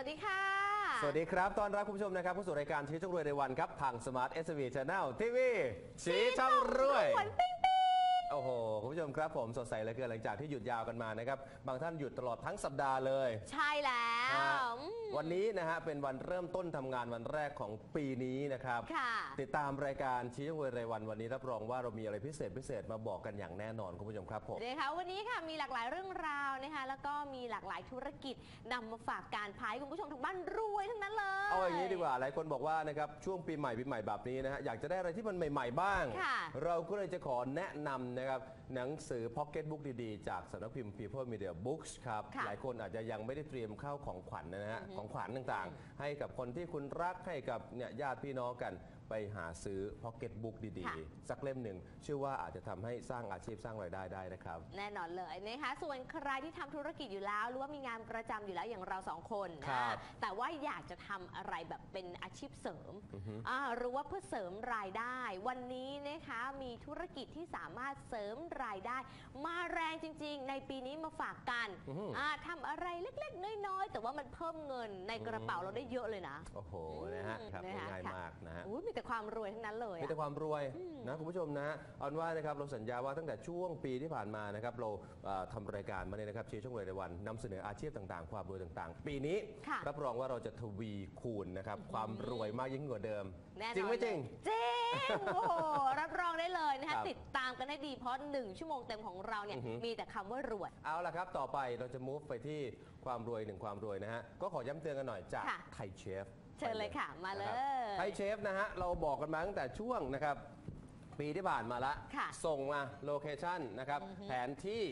วัสดีค่ะ สวัสดีครับ ตอนรับคุณผู้ชมนะครับเข้าสู่รายการชี้ช่องรวยในวันครับ ทาง Smart s อ Channel ทีวีชี้ช่องรวยหวนปิ้งปิ้ง โอ้โห คุณผู้ชมครับผมสดใสเหลือเกินหลังจากที่หยุดยาวกันมานะครับ บางท่านหยุดตลอดทั้งสัปดาห์เลย ใช่แล้วนะฮะอืม วันนี้นะฮะเป็นวันเริ่มต้นทำงานวันแรกของปีนี้นะครับ ค่ะ ติดตามรายการชี้ช่องรวยรายวันวันนี้รับรองว่าเรามีอะไรพิเศษพิเศษมาบอกกันอย่างแน่นอนคุณผู้ชมครับผม นะคะวันนี้ค่ะมีหลากหลายเรื่องราวนะคะแล้วก็มีหลากหลายธุรกิจนำมาฝากการพายคุณผู้ชมทางบ้านรวยทั้งนั้นเลย เอาอย่างนี้ดีกว่าหลายคนบอกว่านะครับช่วงปีใหม่ปีใหม่แบบนี้นะฮะอยากจะได้อะไรที่มันใหม่ ๆ บ้าง ค่ะเราก็เลยจะขอแนะนำนะครับหนังสือพ็อกเก็ตบุ๊กดีๆ จากสำนักพิมพ์ People Media Books ครับค่ะหลายคนอาจจะยังไม่ได้เตรียมข้าวของขวัญนะฮะของขวัญต่างๆ ให้กับคนที่คุณรักให้กับเนี่ยญาติพี่น้องกัน ไปหาซื้อพ็อกเก็ตบุ๊กดีค่ะ ๆ สักเล่มหนึ่งเชื่อว่าอาจจะทำให้สร้างอาชีพสร้างรายได้ได้นะครับ แน่นอนเลยนะคะ ส่วนใครที่ทำธุรกิจอยู่แล้ว หรือว่ามีงานประจำอยู่แล้วอย่างเราสองคนครันะบแต่ว่าอยากจะทำอะไรแบบเป็นอาชีพเสริมอ่าหรือว่าเพื่อเสริมรายได้ วันนี้นะคะมีธุรกิจที่สามารถเสริมรายได้ มาแรงจริง ๆ ในปีนี้มาฝากกันอือฮึอ่าทำอะไรเล็กๆ น้อยๆ แต่ว่ามันเพิ่มเงินในกระเป๋าเราได้เยอะเลยนะ โอ้โหนะฮะครับนะคะง่ายค่ะ มากนะฮะ อุ๊ยมีแต่ความรวยทั้งนั้นเลยมีอะแต่ความรวยนะคุณผู้ชมนะเอาเป็นว่านะครับเราสัญญาว่าตั้งแต่ช่วงปีที่ผ่านมานะครับเราเอ่อทำรายการมาเนี่ยนะครับชี้ช่องรวยในวันนำเสนออาชีพต่างๆ ความรวยต่างๆ ปีนี้ค่ะ รับรองว่าเราจะทวีคูณนะครับความรวยมากยิ่งกว่าเดิม แน่นอนจริงไม่จริง เลยจริง โอ้โห รับรองได้เลยนะครัคะ บติดตามกันให้ดีเพราะ1ชั่วโมงเต็มของเราเนี่ย อือฮึมีแต่คำว่ารวย เอาละครับ ต่อไปเราจะ move ไปที่ความรวยหนึ่งความรวยนะฮะ ก็ขอย้ำเตือนกันหน่อยจากค่ะ ไทยเชฟ เชิญเลยค่ะมาเลยนะครับไทยเชฟนะฮะเราบอกกันมาตั้งแต่ช่วงนะครับ ปีที่ผ่านมาละค่ะส่งมาโลเคชั่นนะครับแผนที่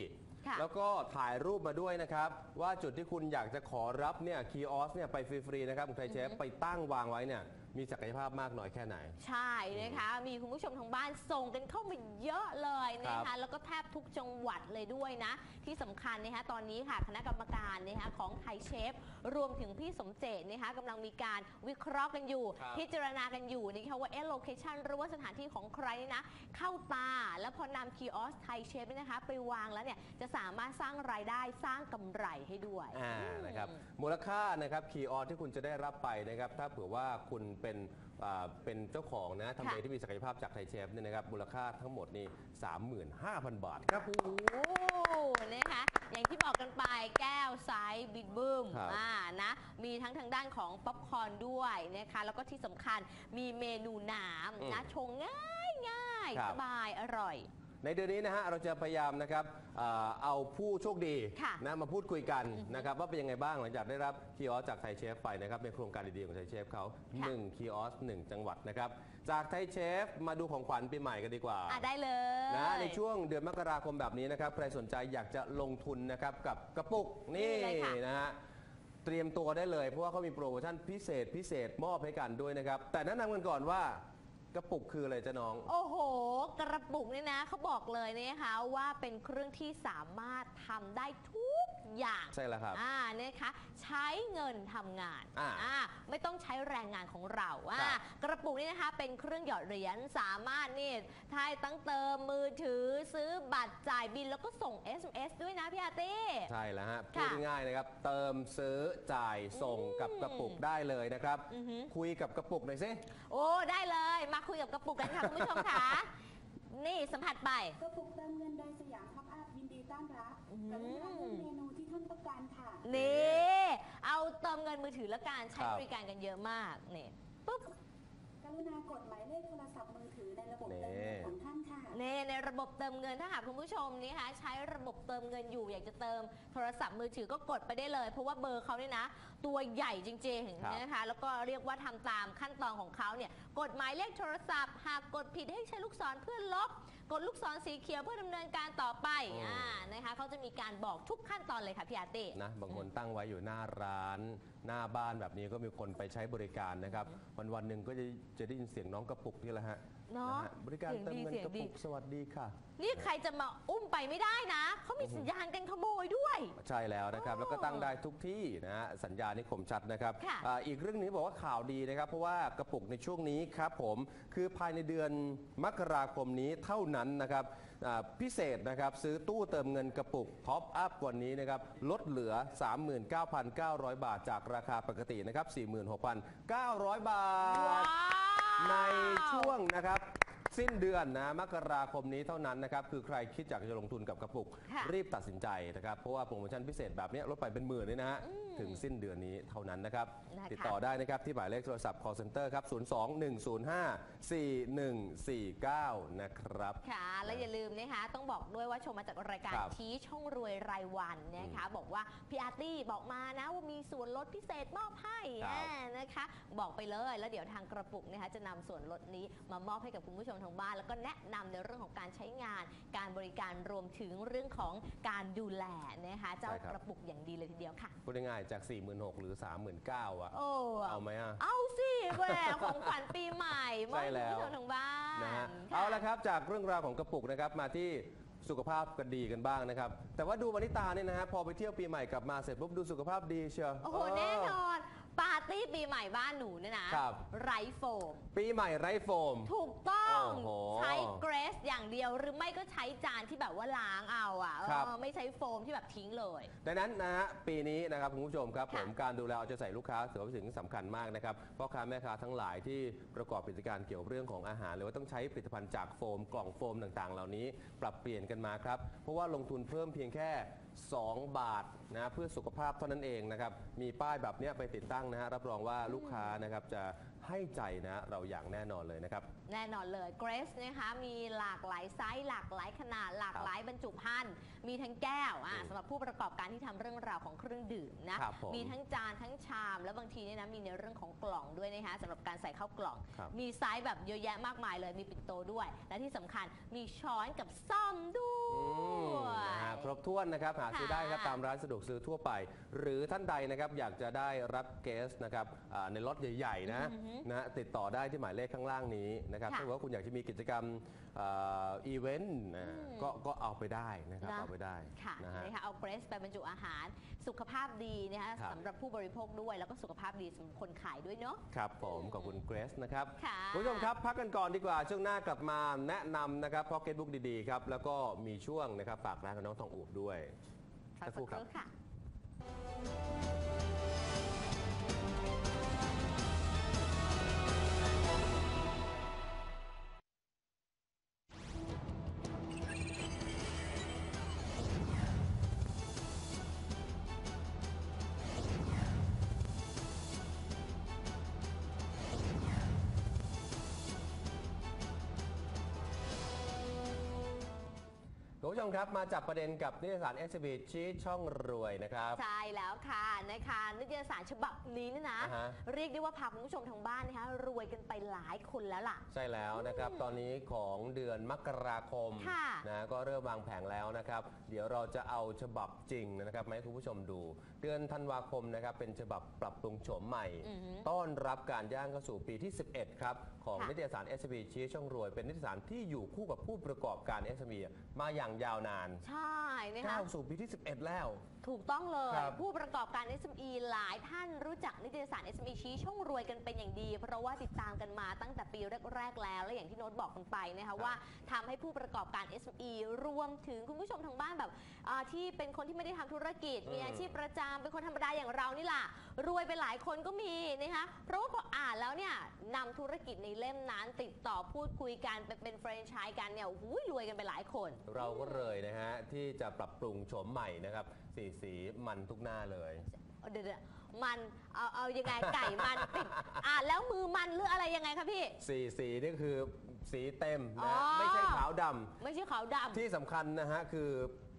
ค่ะ แล้วก็ถ่ายรูปมาด้วยนะครับ ว่าจุดที่คุณอยากจะขอรับเนี่ยคีออสเนี่ยไปฟรีๆนะครับของไทยเชฟไปตั้งวางไว้เนี่ย มีศักยภาพมากน้อยแค่ไหน ใช่นะคะ มีคุณผู้ชมทางบ้านส่งกันเข้ามาเยอะเลยนะครัคะ บแล้วก็แทบทุกจังหวัดเลยด้วยนะ ที่สำคัญนะคะตอนนี้ค่ะคณะกรรมการนะคะของไทยเชฟ รวมถึงพี่สมเจตนะคะกำลังมีการวิเคราะห์กันอยู่ ครับ พิจารณากันอยู่นะคะว่าเอ๊ะโลเคชันหรือว่าสถานที่ของใครนี่นะ เข้าตาแล้วพอนำคีออสไทยเชฟเนี่ยนะคะไปวางแล้วเนี่ยจะสามารถสร้างรายได้สร้างกำไรให้ด้วย อ่านะครับมูลค่านะครับคีย์ออที่คุณจะได้รับไปนะครับ ถ้าเผื่อว่าคุณเป็นอ่าเป็นเจ้าของนะทำเลค่ะ ที่มีศักยภาพจากไทยเชฟเนี่ยนะครับมูลค่าทั้งหมดนี่35,000 บาทครับ โอ้โหนะคะ อย่างที่บอกกันไปแก้วไซส์บิ๊กบึ้มครับอ่านะ มีทั้งทางด้านของป๊อปคอร์นด้วยนะคะ แล้วก็ที่สำคัญมีเมนูน้ำนะชงง่ายง่ายๆครัสบบายอร่อย ในเดือนนี้นะฮะเราจะพยายามนะครับอ่าเอาผู้โชคดีค่ะนะมาพูดคุยกันนะครับว่าเป็นยังไงบ้างหลังจากได้รับคีย์ออสจากไทยเชฟไปนะครับในโครงการดีๆของไทยเชฟเขา1คีย์ออส1จังหวัดนะครับจากไทยเชฟมาดูของขวัญปีใหม่กันดีกว่า อะได้เลยนะในช่วงเดือนมกราคมแบบนี้นะครับ ใครสนใจอยากจะลงทุนนะครับกับกระปุกนี่นี่เลยค่ะนะฮะเตรียมตัวได้เลย เพราะว่าเขามีโปรโมชั่นพิเศษพิเศษมอบให้กันด้วยนะครับ แต่แนะนำกันก่อนว่า กระปุกคืออะไรจ๊ะน้อง โอ้โห กระปุกเนี่ยนะเขาบอกเลยนะคะว่าเป็นเครื่องที่สามารถทำได้ทุก อย่างใช่แล้วครับอ่านะคะใช้เงินทำงานอ่าอ่าไม่ต้องใช้แรงงานของเราอ่าครับกระปุกนี้นะคะเป็นเครื่องหยอดเหรียญสามารถนี่ทายตั้งเติมมือถือซื้อบัตรจ่ายบินแล้วก็ส่ง SMS ด้วยนะพี่อาร์ตี้ ใช่แล้วฮะพูค่ะดง่ายๆนะครับ เติมซื้อจ่ายส่งกับกระปุกได้เลยนะครับ อือหือ คุยกับกระปุกหน่อยสิ โอ้ได้เลยมาคุยกับกระปุกกันค่ะคุณผู้ชมค่ะ นี่สัมผัสไป กระปุกเติมเงินโดยสยามท็อปอัพยินดีต้อนรับกรุณาเลือกเมนู นี่เอาเติมเงินมือถือและการใช้ครับบริการกันเยอะมากนี่ปุ๊บกรุณากดหมายเลขโทรศัพท์มือถือในระบบเติมเงินของท่านค่ะนี่ในระบบเติมเงินถ้าหากคุณผู้ชมนี่คะใช้ระบบเติมเงินอยู่ อยากจะเติมโทรศัพท์มือถือก็กดไปได้เลย เพราะว่าเบอร์เขาเนี่ยนะ ตัวใหญ่จริงครับๆนะคะแล้วก็เรียกว่าทำตามขั้นตอนของเขาเนี่ยกดหมายเลขโทรศัพท์ หากกดผิดให้ใช้ลูกศรเพื่อลบ กดลูกศรสีเขียวเพื่อดำเนินการต่อไปอ่านะคะเขาจะมีการบอกทุกขั้นตอนเลยค่ะพี่อาร์ตี้ นะบางคนตั้งไว้อยู่หน้าร้าน หน้าบ้านแบบนี้ก็มีคนไปใช้บริการนะครับ วันวันๆหนึ่งก็จะจะได้ยินเสียงน้องกระปุกนี่แหละฮะเนาะฮบริการเติมเงินเสียงกระดีปุกสวัสดีค่ะ นี่ใครจะมาอุ้มไปไม่ได้นะ เขามีสัญญาณกันขโมยด้วย ใช่แล้วนะครับอ๋อแล้วก็ตั้งได้ทุกที่นะฮะสัญญาณนี่คมชัดนะครับค่ะอ่าอีกเรื่องนี้บอกว่าข่าวดีนะครับ เพราะว่ากระปุกในช่วงนี้ครับผม คือภายในเดือนมกราคมนี้เท่านั้นนั้นนะครับอ่าพิเศษนะครับ ซื้อตู้เติมเงินกระปุกท็อปอัพวันนี้นะครับ ลดเหลือ 39,900 บาทจากราคาปกตินะครับ 46,900 บาทว้าวในช่วงนะครับ สิ้นเดือนนะมกราคมนี้เท่านั้นนะครับ คือใครคิดอยากจะลงทุนกับกระปุก ค่ะรีบตัดสินใจนะครับ เพราะว่าโปรโมชั่นพิเศษแบบนี้ลดไปเป็นหมื่นเลยนะฮะ ถึงสิ้นเดือนนี้เท่านั้นนะครับ นะคะติดต่อได้นะครับ ที่หมายเลขโทรศัพท์ call center ครับ 02-105-4149 นะครับ ค่ะ และอย่าลืมนะคะ ต้องบอกด้วยว่าชมมาจากรายการครับชี้ช่องรวยรายวันนะคะ บอกว่าพี่อาร์ตี้บอกมานะว่ามีส่วนลดพิเศษมอบให้ครับ อ่านะคะ บอกไปเลยแล้วเดี๋ยวทางกระปุกนะคะจะนำส่วนลดนี้มามอบให้กับคุณผู้ชมทางบ้าน แล้วก็แนะนำในเรื่องของการใช้งาน การบริการรวมถึงเรื่องของการดูแลนะคะเจ้ากระปุกอย่างดีเลยทีเดียวค่ะพูดง่ายๆจาก 46,000หรือ 39,000อะโอ้เอาไหมอะเอาสิแหวของขวัญปีใหม่มอบใช่ให้แล้วคุณผู้ชมทางบ้านนะฮะค่ะเอาละครับจากเรื่องราวของกระปุกนะครับมาที่สุขภาพกันดีกันบ้างนะครับ แต่ว่าดูมานิตาเนี่ยนะฮะพอไปเที่ยวปีใหม่กลับมาเสร็จปุ๊บดูสุขภาพดีเชียวโอ้โหแน่นอน ปาร์ตี้ปีใหม่บ้านหนูเนี่ยนะครับ ไร้โฟม ปีใหม่ไร้โฟม ถูกต้องโอ้โหใช้เกรสอย่างเดียวหรือไม่ก็ใช้จานที่แบบว่าล้างเอาอะเออครับ ไม่ใช้โฟมที่แบบทิ้งเลย ดังนั้นนะฮะปีนี้นะครับคุณผู้ชมครับค่ะผมการดูแลเอาใจใส่ลูกค้าถือว่าเป็นสิ่งที่สำคัญมากนะครับพ่อค้าแม่ค้าทั้งหลายที่ประกอบกิจการเกี่ยวเรื่องของอาหาร หรือว่าต้องใช้ผลิตภัณฑ์จากโฟม กล่องโฟมต่างๆ เหล่านี้ ปรับเปลี่ยนกันมาครับ เพราะว่าลงทุนเพิ่มเพียงแค่ 2 บาทนะเพื่อสุขภาพเท่านั้นเองนะครับมีป้ายแบบเนี้ยไปติดตั้งนะฮะรับรองว่าลูกค้านะครับจะ ให้ใจนะเราอย่างแน่นอนเลยนะครับ แน่นอนเลยเกรสนะคะมีหลากหลายไซส์หลากหลายขนาดหลากหลายบรรจุภัณฑ์มีทั้งแก้วอะอืมสำหรับผู้ประกอบการที่ทำเรื่องราวของเครื่องดื่มนะครับผมมีทั้งจานทั้งชาม แล้วบางทีเนี่ยนะมีในเรื่องของกล่องด้วยนะคะสำหรับการใส่เข้ากล่อง ครับมีไซส์แบบเยอะแยะมากมายเลยมีปิ่นโตด้วย และที่สำคัญมีช้อนกับซ่อมด้วอืมย นะฮะครบถ้วนนะครับหาซื้อค่ะได้ครับตามร้านสะดวกซื้อทั่วไป หรือท่านใดนะครับอยากจะได้รับเกสนะครับอ่าในรถใหญ่ ๆ นะอือฮึนะติดต่อได้ที่หมายเลขข้างล่างนี้นะครับค่ะถ้าเกิดว่าคุณอยากจะมีกิจกรรมอีเวนต์นะอืมก็ก็เอาไปได้นะครับนะเอาไปได้ค่ะนะฮะนะคะเอาเกรสไปบรรจุอาหารสุขภาพดีนะคะครับสำหรับผู้บริโภคด้วย แล้วก็สุขภาพดีสำหรับคนขายด้วยเนาะครับผมขอบคุณเกรสนะครับค่ะคุณผู้ชมครับ พักกันก่อนดีกว่าช่วงหน้ากลับมาแนะนำนะครับพ็อกเก็ตบุ๊กดีๆครับแล้วก็มีช่วงนะครับฝากร้านกับน้องทองอูบด้วยพักสักคสัรู่กครับ ผู้ชมครับมาจับประเด็นกับนิตยสาร s อ b ชี้ช่องรวยนะครับ ใช่แล้วค่ะนะคะนิตยสารฉบับนี้นี่นะ อ่าฮะ เรียกได้ว่าพาคุณผู้ชมทางบ้านนะคะรวยกันไปหลายคนแล้วล่ะ ใช่แล้วนะครับตอนนี้ของเดือนมกราคมค่ะนะก็เริ่มวางแผงแล้วนะครับ เดี๋ยวเราจะเอาฉบับจริงนะครับมาให้คุณผู้ชมดู เดือนธันวาคมนะครับเป็นฉบับปรับปรุงโฉมใหม่ อือฮึต้อนรับการย่างเข้าสู่ปีที่ 11 ครับ ของค่ะ นิตยสาร s อ b ชี้ช่องรวย เป็นนิตยสารที่อยู่คู่กับผู้ประกอบการ s อ b มาอย่างยาวนานใช่นะคะ ก้าวสู่ปีที่ 11 แล้ว ถูกต้องเลย ครับผู้ประกอบการ SME หลายท่านรู้จักนิตยสาร SME ชี้ช่องรวยกันเป็นอย่างดี เพราะว่าติดตามกันมาตั้งแต่ปีแรกๆแล้ว และอย่างที่โน้ตบอกกันไปนะคะว่าทำให้ผู้ประกอบการ SME รวมถึงคุณผู้ชมทางบ้านแบบอ่าที่เป็นคนที่ไม่ได้ทำธุรกิจอืมมีอาชีพประจำเป็นคนธรรมดาอย่างเรานี่ล่ะ รวยไปหลายคนก็มีนะคะเพราะว่าพออ่านแล้วเนี่ยนำธุรกิจในเล่มนั้น ติดต่อพูดคุยกันไปเป็นแฟรนไชส์กันเนี่ยหูยรวยกันไปหลายคน เราก็เลยนะฮะที่จะปรับปรุงโฉมใหม่นะครับ สีสีมันทุกหน้าเลยเดี๋ยวๆมันเอาเอายังไงไก่มันติดอะแล้วมือมันหรืออะไรยังไงคะพี่ สีสีนี่คือสีเต็มอ๋นะอ ไม่ใช่ขาวดำไม่ใช่ขาวดำ ที่สำคัญนะฮะคือ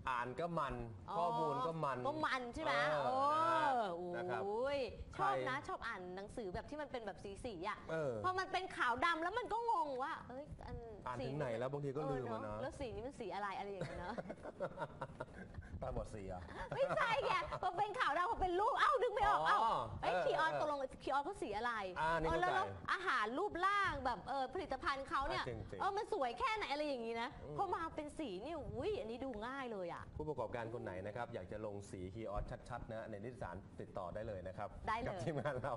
อ่านก็มันข้อมูลก็มันก็มันใช่ไหมเออโอ้นะฮะนะครับโอ้ยชใครอบนะชอบอ่านหนังสือแบบที่มันเป็นแบบสีสีๆอะเออ พอมันเป็นขาวดำแล้วมันก็งงว่า เอ้ยอันอ่านสีถึงไหนแล้วบางทีก็ลืมเออะอเนาะแล้วสีนี้มันสีอะไรอะไรอย่างเงี้ยเนาะตาบอดสีอะไม่ใช่ไงพอเป็นขาวดำพอเป็นรูปเอ้าดึงไม่ออกเอ้าอ๋อไอ้ยเออคีออนเออตกลงคีออนเขาสีอะไรอ่านี่เออแล้วเข้าใจแล้วอาหารรูปร่างแบบเออผลิตภัณฑ์เขาเนี่ยอะจริงๆเออมันสวยแค่ไหนอะไรอย่างงี้นะอืมพอมาเป็นสีนี่อุ้ยอันนี้ดูง่ายเลยอะผู้ประกอบการคนไหนนะครับ อยากจะลงสีคีย์ออสชัดๆนะในนิตยสารติดต่อได้เลยนะครับได้เลย กับทีมงานเรา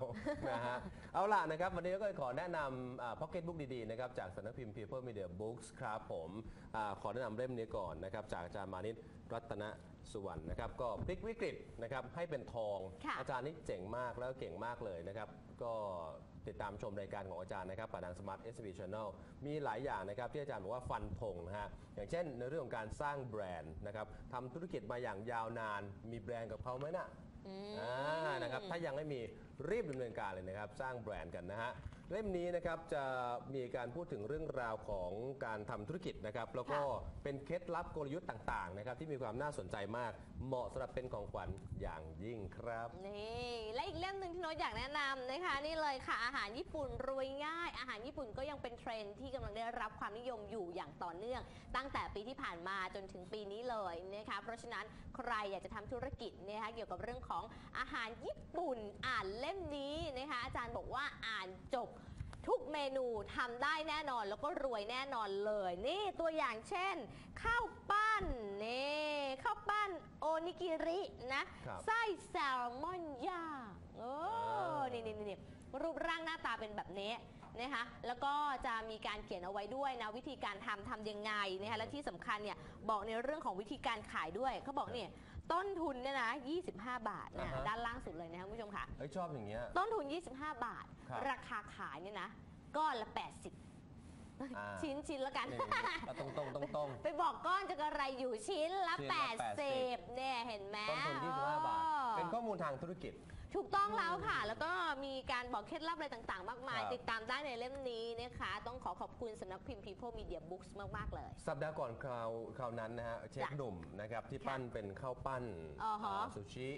นะฮะเอาล่ะนะครับ วันนี้ก็ขอแนะนำพ็อกเก็ตบุ๊กดีๆนะครับจากสำนักพิมพ์ People Media Books ครับผมอาขอแนะนำเล่มนี้ก่อนนะครับจากอาจารย์มานิตรัตนสุวรรณนะครับก็พลิกวิกฤตนะครับให้เป็นทอง ค่ะ อาจารย์นี่เจ๋งมากแล้วก็เก่งมากเลยนะครับ ก็ ติดตามชมรายการของอาจารย์นะครับผ่านทาง Smart s b Channel มีหลายอย่างนะครับที่อาจารย์บอกว่าฟันธงนะฮะอย่างเช่นในเรื่องของการสร้างแบรนด์นะครับทำธุรกิจมาอย่างยาวนาน มีแบรนด์กับเขาไหมน่ะอืมอ่านะครับถ้ายังไม่มีรีบดำเนินการเลยนะครับ สร้างแบรนด์กันนะฮะเล่มนี้นะครับจะมีการพูดถึงเรื่องราวของการทำธุรกิจนะครับ แล้วก็เป็นเคล็ดลับกลยุทธ์ต่างๆนะครับที่มีความน่าสนใจมาก เหมาะสำหรับเป็นของขวัญอย่างยิ่งครับ นี่และอีกเล่มหนึ่งที่โน้ตอยากแนะนำนะคะนี่เลยค่ะอาหารญี่ปุ่นรวยง่าย อาหารญี่ปุ่นก็ยังเป็นเทรนด์ที่กำลังได้รับความนิยมอยู่อย่างต่อเนื่อง ตั้งแต่ปีที่ผ่านมาจนถึงปีนี้เลยนะคะเพราะฉะนั้นใครอยากจะทำธุรกิจนะคะเกี่ยวกับเรื่องของอาหารญี่ปุ่นอ่านเล่มนี้นะคะ อาจารย์บอกว่าอ่านจบทุกเมนูทำได้แน่นอนแล้วก็รวยแน่นอนเลย นี่ตัวอย่างเช่น ข้าวปั้นนี่ข้าวปั้นโอนิกิรินะครับไส้แซลมอนย่างโอ้อ่านี่นี่นี่นี่รูปร่างหน้าตาเป็นแบบนี้นะคะแล้วก็จะมีการเขียนเอาไว้ด้วยนะวิธีการทำทำยังไงนะคะและที่สำคัญเนี่ยบอกในเรื่องของวิธีการขายด้วยเขาบอกเนี่ย ต้นทุนเนี่ยนะ 25 บาทนะอ่าฮะ ด้านล่างสุดเลยนะคะคุณผู้ชมค่ะ เฮ้ยชอบอย่างเงี้ย ต้นทุน 25 บาท ครับราคาขายเนี่ยนะก้อนละ 80 อ่า ชิ้นชิ้นละกัน นี่ๆตรงตรงตรงตรง ไปบอกก้อนจะกระไรอยู่ชิ้นละ ชิ้นละ80เนี่ยเห็นไหมต้นทุน25บาท เป็นข้อมูลทางธุรกิจ ถูกต้องแล้วค่ะ แล้วก็มีการบอกเคล็ดลับอะไรต่างๆ มากมาย ครับ ติดตามได้ในเล่มนี้นะคะ ต้องขอขอบคุณสำนักพิมพ์ People Media Books มาก ๆ เลย สัปดาห์ก่อนคราวคราวนั้นนะฮะเชฟจ้ะหนุ่มนะครับที่ค่ะปั้นเป็นข้าวปั้นอ่าฮะอ่าซูชิ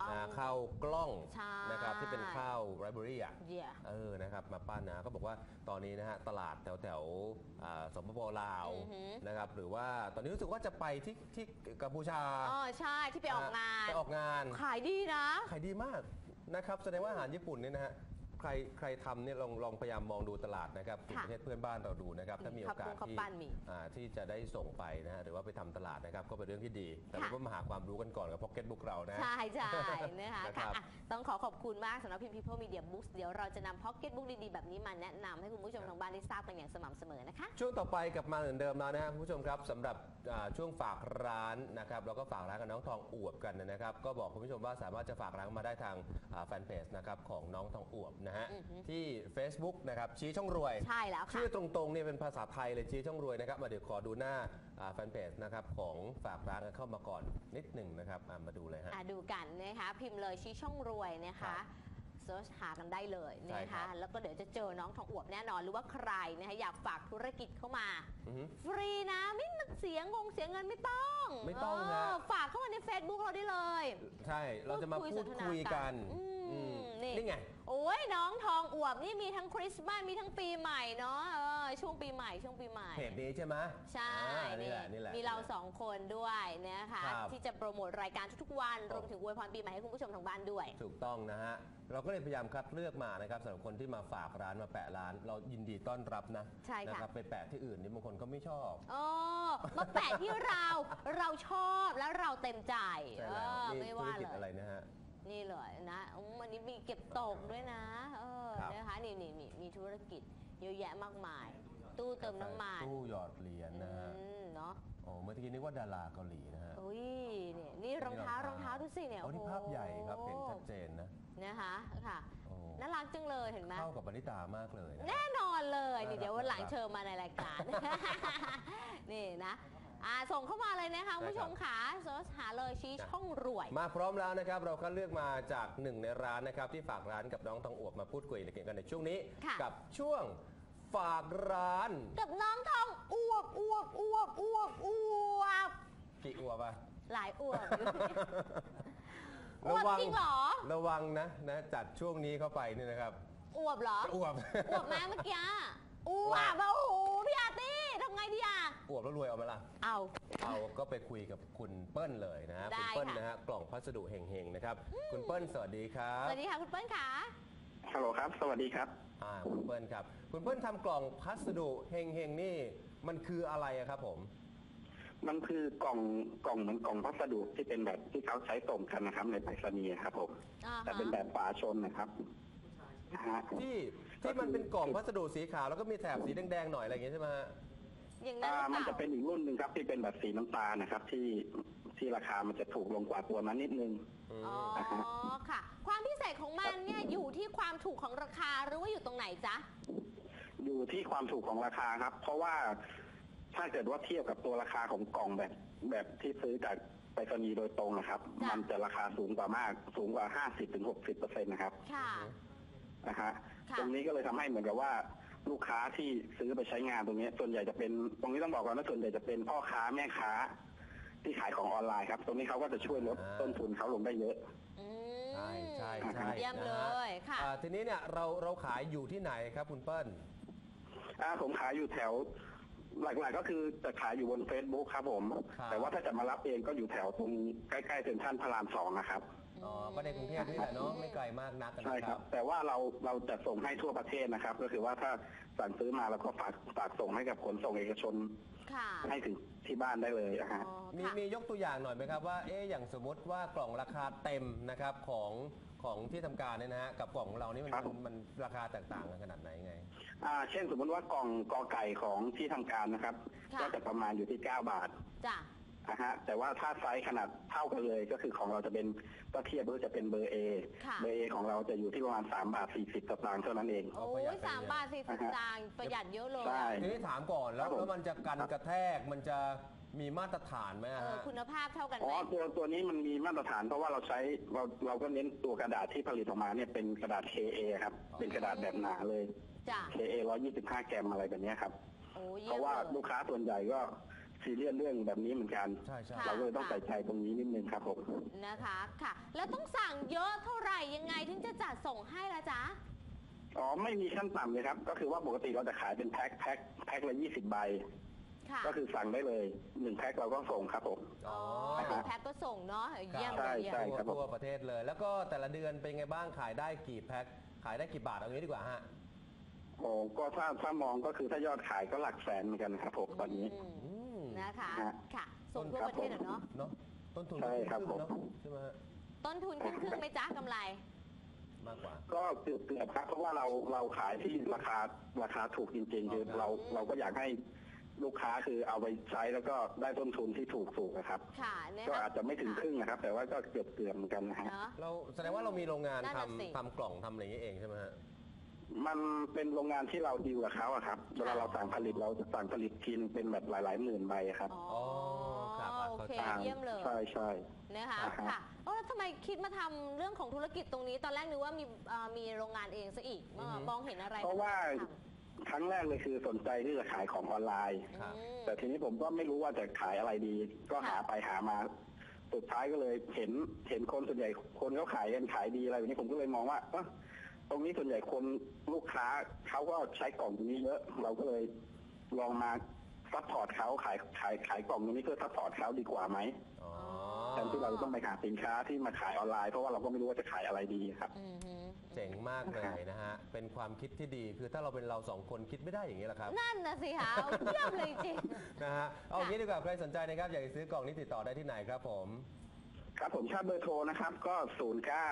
อ๋ออ่าข้าวกล้องใช่นะครับที่เป็นข้าวไรเบอรี่อะเยี่ยเออนะครับมาปั้นนะเขาบอกว่าตอนนี้นะฮะตลาดแถวแถวๆอ่าสปปลาวอือหือ นะครับหรือว่าตอนนี้รู้สึกว่าจะไปที่ที่กัมพูชาอ๋อใช่ที่ไปออกงาน ไปออกงาน ขายดีนะ ขายดีมากนะครับแสดงว่าอาหารญี่ปุ่นเนี่ยนะฮะ ใครใครทำเนี่ยลองลองพยายามมองดูตลาดนะครับกลุ่มค่ะประเทศเพื่อนบ้านเราดูนะครับ ถ้ามีโอกาสข้าวปุ้งที่ข้าวปั้นมีอ่าที่จะได้ส่งไปนะฮะหรือว่าไปทำตลาดนะครับ ก็เป็นเรื่องที่ดี แต่ค่ะเราก็มาหาความรู้กันก่อนกับพ็อกเก็ตบุ๊กเรานะ ใช่ใช่นะคะนะครัค่ะบอะ ต้องขอขอบคุณมากสำหรับพิมพ์ People Media Books เดี๋ยวเราจะนำ Pocket Book ดีๆ แบบนี้มาแนะนำให้คุณผู้ชมทางบ้านได้ทราบกันอย่างสม่ำเสมอนะคะ ช่วงต่อไปกลับมาเหมือนเดิมแล้วนะครับคุณผู้ชมครับสำหรับอ่าช่วงฝากร้านนะครับแล้วก็ฝากร้านกับน้องทองอวบกันนะครับ ก็บอกคุณผู้ชมว่าสามารถจะฝากร้านมาได้ทางอ่าแฟนเพจนะครับของน้องทองอวบนะฮะอือฮึที่ Facebook นะครับชี้ช่องรวย ใช่แล้วค่ะ ชื่อตรงๆเนี่ยเป็นภาษาไทยเลยชี้ช่องรวยนะครับมาเดี๋ยวขอดูหน้าอ่าแฟนเพจนะครับของฝากร้านกันเข้ามาก่อนนิดหนึ่งนะครับอ่ามาดูเลยฮะ อะดูกันนะคะ พิมพ์เลยชี้ช่องรวยนะครัคะบเซิร์ชหากันได้เลยใช่นะครัคะ บแล้วก็เดี๋ยวจะเจอน้องทองอวบแน่นอน หรือว่าใครนะคะอยากฝากธุรกิจเข้ามา อือฮึฟรีนะไม่เสียงงเสียเงินไม่ต้องไม่ต้องนะ เฝากเข้ามาใน Facebook เราได้เลย ใช่เราจะมาพูพูดดคุยคุยกันสนทนากันอืมอืม นี่ นี่ไง โอ้ยน้องทองอวบนี่มีทั้งคริสต์มาสมีทั้งปีใหม่เนาะเออช่วงปีใหม่ช่วงปีใหม่ เพจนี้ใช่ไหมใช่อ่านี่แหละนี่แหละ มีเราสองคนด้วยนะคะครับ ที่จะโปรโมทรายการทุกๆวันครับรวมถึงอวยพรปีใหม่ให้คุณผู้ชมทางบ้านด้วย ถูกต้องนะฮะ เราก็เลยพยายามคัดเลือกมานะครับสำหรับคนที่มาฝากร้านมาแปะร้าน เรายินดีต้อนรับนะใช่ค่ะ นะครับไปแปะที่อื่นนี่บางคนก็ไม่ชอบ โอ้มาแปะที่เรา เราชอบแล้วเราเต็มใจใช่เอแล้วอนี่ไม่ธุรว่ากิจเลอะไรยนะฮะ นี่เลยนะอืมอันนี้มีเก็บตกด้วยนะ เออครับ นะคะนี่นี่มีมีธุรกิจเยอะแยะมากมาย ตู้เติมน้ำมันตู้หยอดเหรียญนะฮะอืมเนาะโอ้เมื่อกี้นึกว่าดาราเกาหลีนะฮะอุ้ยเนี่ยนี่รองเท้ารองเท้าดูสิเนี่ยโอ้นี่ภาพใหญ่ครับเห็นชัดเจนนะนะคะค่ะโอ้น่ารักจังเลยเห็นไหม เข้ากับปณิตามากเลยนะ แน่นอนเลยนี่น่ารักเดี๋ยววันหลังน่ารักเชิญมาในรายการ นี่นะ อ่าส่งเข้ามาเลยนะคะคุณผู้ชมค่ะเซิร์ชหาเลยชี้ช่องรวย มาพร้อมแล้วนะครับ เราก็เลือกมาจากหนึ่งในร้านนะครับ ที่ฝากร้านกับน้องทองอวบมาพูดคุยกันในช่วงนี้ ค่ะ กับช่วงฝากร้านกับน้องทองอวบอวบอวบอวบอวบกี่อวบอะ หลายอวบอยู่ อวบจริงเหรอ ระวังนะนะ จัดช่วงนี้เข้าไปนี่นะครับอวบเหรออวบ อวบไหมเมื่อกี้อวบอะโอ้โหพี่อาร์ตี้ทำไงดีอะ อวบแล้วรวยเอาไหมล่ะ เอา เอาก็ไปคุยกับคุณเปิ้ลเลยนะฮะได้คุณเปิ้ลค่ะ นะฮะกล่องพัสดุเฮงๆนะครับ คุณเปิ้ลสวัสดีครับสวัสดีค่ะ คุณเปิ้ลค่ะ ฮัลโหลครับ สวัสดีครับ อ่าคุณเปิ้ลครับ คุณเปิ้ลทำกล่องพัสดุเฮงๆนี่ มันคืออะไรอะครับผม มันคือกล่องกล่องเหมือนกล่องพัสดุที่เป็นแบบที่เขาใช้ส่งกันนะครับ ในไปรษณีย์ครับผม อ่าฮะ แต่เป็นแบบฝาชนนะครับนะฮะ ที่ที่มันเป็นกล่องพัสดุสีขาวแล้วก็มีแถบสีแดงๆหน่อยอะไรอย่างเงี้ยใช่ไหมฮะ อย่างนั้นอ่าหรือเปมันล่าจะเป็นอีกรุ่นหนึ่งครับที่เป็นแบบสีน้ำตาลนะครับ ที่ที่ราคามันจะถูกลงกว่าตัวนั้นนิดนึงอ๋ออ่าฮะค่ะ ความพิเศษของมันเนี่ยอยู่ที่ความถูกของราคาหรือว่าอยู่ตรงไหนจ๊ะ อยู่ที่ความถูกของราคาครับ เพราะว่าถ้าเกิดว่าเทียบกับตัวราคาของกล่องแบบ แบบที่ซื้อจากไปรษณีย์โดยตรงนะครับ จ้ะ มันจะราคาสูงกว่ามากสูงกว่า50-60%ถึง60%เปอร์เซ็นต์นะครับค่ะ นะฮะค่ะ ตรงนี้ก็เลยทำให้เหมือนกับว่า ลูกค้าที่ซื้อไปใช้งานตรงนี้ ส่วนใหญ่จะเป็นตรงนี้ต้องบอกก่อนว่าส่วนใหญ่จะเป็นพ่อค้าแม่ค้า ที่ขายของออนไลน์ครับ ตรงนี้เขาก็จะช่วยลดอ่าต้นทุนเขาลงได้เยอะ อืมใช่ใช่ใช่เยี่ยมนะเลฮะยค่ะ อ่าทีนี้เนี่ยเราเราขายอยู่ที่ไหนครับคุณเปิ้ล อ่าผมขายอยู่แถว หลักๆก็คือจะขายอยู่บน Facebook ครับผม ครับ แต่ว่าถ้าจะมารับเองก็อยู่แถวตรงใกล้ๆเซ็นทรัลพระรามสองนะครับ อ๋อก็ในกรุงเทพนี่แหละเนาะไม่ไกลมากนักนะใช่คครัรับ บ แต่ว่าเราเราจะส่งให้ทั่วประเทศนะครับ ก็คือว่าถ้าสั่งซื้อมาแล้วก็ฝากฝากส่งให้กับขนส่งเอกชนค่ะให้ถึงที่บ้านได้เลยนะฮะ อ๋อมีค่ะ มียกตัวอย่างหน่อยไหมครับว่าเอ๊ะอย่างสมมติว่ากล่องราคาเต็มนะครับของของที่ทำการเนี่ยนะฮะกับกล่องของเรานี่มันครับ มันมันราคาแตกต่างกันขนาดไหนไง อ่า เช่นสมมติว่ากล่องกอไก่ของที่ทำการนะครับ ค่ะ ก็จะประมาณอยู่ที่ 9 บาท จ้ะ นะฮะแต่ว่าถ้าไซส์ขนาดเท่ากันเลยก็คือของเราจะเป็นก็เทียบก็จะเป็นเบอร์ A ค่ะ เบอร์ A ของเราจะอยู่ที่ประมาณ3บาท40สตางค์เท่านั้นเองเอาโอ้ประหยัดยไปสามเยอะบาทสี่สิบอ่าฮะจางประหยัดเยอะเลยใช่ ทีนี้ถามก่อนแล้วครับผม แล้วมันจะกันกระแทกมันจะมีมาตรฐานไหมเอฮะ อคุณภาพเท่ากันไหอ๋มอตัวตัวนี้มันมีมาตรฐานเพราะว่าเราใช้เราเราก็เน้นตัวกระดาษที่ผลิตออกมาเนี่ยเป็นกระดาษ KA ครับ เป็นกระดาษแบบหนาเลย จ้ะ KA 125 แกรมอะไรแบบเนี้ยครับ โอ้เยี่เพยมราะว่าเลยลูกค้าส่วนใหญ่ก็ ซีเรียสเรื่องแบบนี้เหมือนกัน ใช่ใช่ค่ะเราก็เลยต้องใส่ใจตรงนี้นิดนึงครับผมนะคะค่ะ แล้วต้องสั่งเยอะเท่าไหร่ยังไงถึงจะจัดส่งให้ละจ๊ะ อ๋อไม่มีขั้นต่ำเลยครับ ก็คือว่าปกติเราจะขายเป็นแพ็คแพ็คแพ็คละ20ใบ ค่ะก็คือสั่งได้เลยหนึ่งแพ็คเราก็ส่งครับผม อ๋ออ๋อหนึ่งแพ็คก็ส่งเนาะเยี่ยมใช่เลยเยี่ยใช่มครับผม ทั่วประเทศเลย แล้วก็แต่ละเดือนเป็นไงบ้างขายได้กี่แพ็คขายได้กี่บาทเอางี้ดีกว่าฮะโอ้ก็ถ้าถ้ามองก็คือถ้ายอดขายก็หลักแสนเหมือนกันครับผมตอนนี้ อืมอืม นะคะ ฮะ ค่ะ ส่งทั่วประเทศอะเนาะ เนาะต้นทุนใช่ครับก็ผม ใช่ไหมฮะต้นทุนครึ่งครึ่งๆไหมจ๊ะกำไร มากกว่า ก็เกือบเกือบครับ เพราะว่าเราเราขายที่ราคาราคาถูกจริงๆคือเราเราก็อยากให้ลูกค้าคือเอาไปใช้แล้วก็ได้ต้นทุนที่ถูกถูกนะครับ ค่ะนะก็คะอาจจะไม่ถึงครึ่งนะครับ แต่ว่าก็เกือบเกือบเหมือนกันนะฮะ เนาะ เราแสดงว่าเรามีโรงงานนั่นทำน่ะสิทำกล่องทำอะไรอย่างนี้เองใช่ไหมฮะ มันเป็นโรงงานที่เราดีลกับเขาอะครับเวลาเราสั่งผลิตเราจะสั่งผลิตทีนึงเป็นแบบหลายๆหมื่นใบอะครับอ๋อครับอะโอเข้าเคใจเยี่ยมเลยใช่ใช่ นะคะอ่าฮะ ค่ะเออแล้วทำไมคิดมาทำเรื่องของธุรกิจตรงนี้ ตอนแรกนึกว่ามีเอ่อมีโรงงานเองซะอีกอือฮึ มองเห็นอะไรเพราะว่าทครั้งแรกเลยคือสนใจที่จะขายของออนไลน์ำครับอืม แต่ทีนี้ผมก็ไม่รู้ว่าจะขายอะไรดี ก็หาค่ะไปหามา สุดท้ายก็เลยเห็นเห็นคนส่วนใหญ่คนเขาขายกันขายดีอะไรแบบนี้ผมก็เลยมองว่าเอ้อ ตรงนี้ส่วนใหญ่คนลูกค้าเขาก็ใช้กล่องตรงนี้เยอะ เราก็เลยลองมาซัพพอร์ตเขาขายขายขายกล่องตรงนี้เพื่อซัพพอร์ตเขาดีกว่าไหมอ๋อแทนที่เราจะต้องไปหาสินค้าที่มาขายออนไลน์เพราะว่าเราก็ไม่รู้ว่าจะขายอะไรดีครับ อืมฮึเจ๋งมากเลยนะฮะ เป็นความคิดที่ดีคือถ้าเราเป็นเราสองคนคิดไม่ได้อย่างนี้แหละครับ นั่นนะสิคะเยี่ยมเลยจริง นะฮะ เอาอย่างนี้ดีกว่าใครสนใจนะครับ อยากจะซื้อกล่องนี้ติดต่อได้ที่ไหนครับผม ครับผมชาติเบอร์โทรนะครับก็ศูนย์เก้า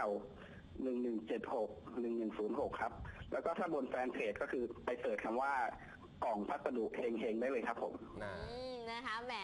หนึ่งหนึ่งเจ็ดหกหนึ่งหนึ่งศูนย์หกครับ แล้วก็ถ้าบนแฟนเพจก็คือไปเสิร์ชคำว่ากล่องพัสดุเฮงๆได้เลยครับผม นะ อืมนะคะแหม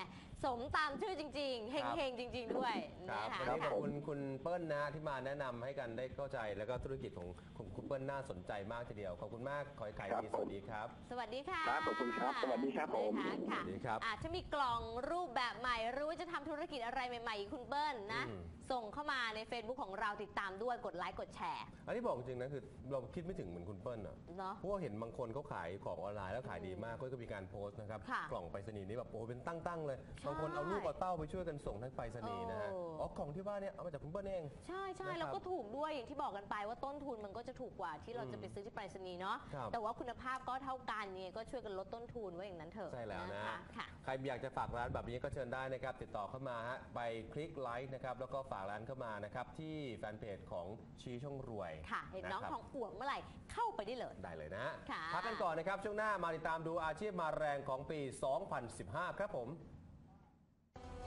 สมตามชื่อจริง ๆ เฮงๆ จริง ๆ ด้วยครันะบคะ วันนี้ขอบค่ะคุณคุณเปิ้ลนะฮะที่มาแนะนำให้กันได้เข้าใจแล้วก็ธุรกิจของของคุณเปิ้ลน่าสนใจมากทีเดียว ขอบคุณมากขอให้ขายครับดีผมสวัสดีครับ สวัสดีค่ะครับขอบคุณครับสวัสดีครับผมนะคะค่ะสวัสดีครับอาจจะมีกล่องรูปแบบใหม่ หรือว่าจะทำธุรกิจอะไรใหม่ๆอีกคุณเปิ้ลนะ อืม ส่งเข้ามาใน Facebook ของเราติดตามด้วยกดไลค์กดแชร์อันนี้บอกจริงนะคือเราคิดไม่ถึงเหมือนคุณเปิ้ลอะเนาะ เพราะว่าเห็นบางคนเขาขายของออนไลน์แล้วขายดีมากก็มีการโพสต์นะครับ ค่ะกล่องไปรษณีย์นี้แบบโอ้โหเป็นตั้ง ๆ เลย ใช่บางคนเอาลูกเอาเต้าไปช่วยกันส่งทั้งไปรษณีย์นะฮะโอ้อ๋อกล่องที่ว่าเนี่ยเอามาจากคุณเปิ้ลเอง ใช่ใช่นะครับแล้วก็ถูกด้วยอย่างที่บอกกันไปว่าต้นทุนมันก็จะถูกกว่าที่เราอืมจะไปซื้อที่ไปรษณีย์เนาะครับแต่ว่าคุณภาพก็เท่ากันเนี่ยก็ช่วยกันลดต้นทุนไว้อย่างนั้นเถอะใช่แล้วนะ คค่ะ ใครอยากจะฝากร้านแบบนี้ก็เชิญได้นะครับ ติดต่อเข้ามาฮะไปคลิกไลค์นะครับแล้วก็ฝากร้านเข้ามานะครับที่แฟนเพจของชี้ช่องรวยค่ะ เห็นน้องะครับทองอวบเมื่อไหร่เข้าไปได้เลย ได้เลยนะฮะค่ะ พักกันก่อนนะครับ ช่วงหน้ามาติดตามดูอาชีพมาแรงของปี 2015 ครับผม